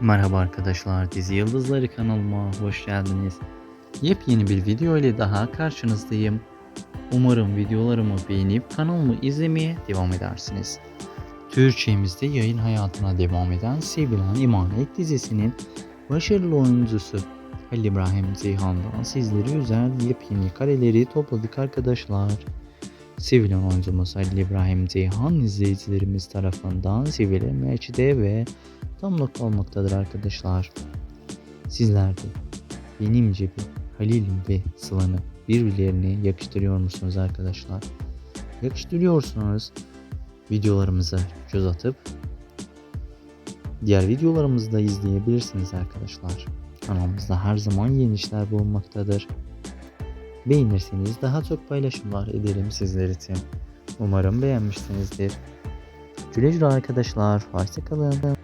Merhaba arkadaşlar, Dizi Yıldızları kanalıma hoş geldiniz. Yepyeni bir video ile daha karşınızdayım. Umarım videolarımı beğenip kanalımı izlemeye devam edersiniz. Türkçemizde yayın hayatına devam eden Sevilen İmanet dizisinin başarılı oyuncusu Halil İbrahim Ceyhan'dan sizleri özel yepyeni kareleri topladık arkadaşlar. Sevilen oyuncumuz Halil İbrahim Ceyhan izleyicilerimiz tarafından sevilen merçide ve tam nokta olmaktadır arkadaşlar. Sizler de benim gibi Halil'im ve Sıla'nı birbirlerine yakıştırıyor musunuz arkadaşlar? Yakıştırıyorsunuz. Videolarımıza göz atıp diğer videolarımızı da izleyebilirsiniz arkadaşlar. Kanalımızda her zaman yeni işler bulunmaktadır. Beğenirseniz daha çok paylaşımlar ederim sizler için. Umarım beğenmişsinizdir. Güle güle arkadaşlar. Hoşçakalın.